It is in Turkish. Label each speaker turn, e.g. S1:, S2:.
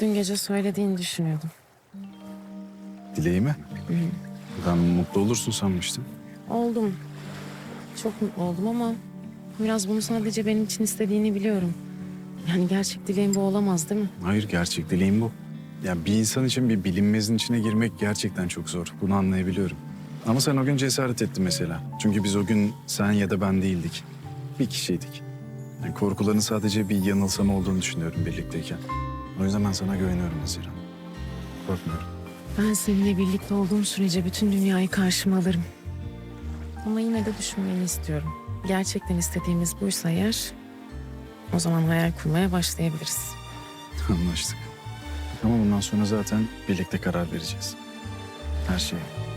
S1: Dün gece söylediğini düşünüyordum.
S2: Dileğimi? Ben mutlu olursun sanmıştım.
S1: Oldum. Çok mutlu oldum ama biraz bunu sadece benim için istediğini biliyorum. Yani gerçek dileğim bu olamaz değil mi?
S2: Hayır gerçek dileğim bu. Ya bir insan için bir bilinmezin içine girmek gerçekten çok zor. Bunu anlayabiliyorum. Ama sen o gün cesaret ettin mesela. Çünkü biz o gün sen ya da ben değildik. Bir kişiydik. Yani korkuların sadece bir yanılsama olduğunu düşünüyorum birlikteyken. O yüzden ben sana güveniyorum Haziran. Korkmuyorum.
S1: Ben seninle birlikte olduğum sürece bütün dünyayı karşıma alırım. Ama yine de düşünmeni istiyorum. Gerçekten istediğimiz buysa eğer... ...o zaman hayal kurmaya başlayabiliriz.
S2: Anlaştık. Ama bundan sonra zaten birlikte karar vereceğiz. Her şeye.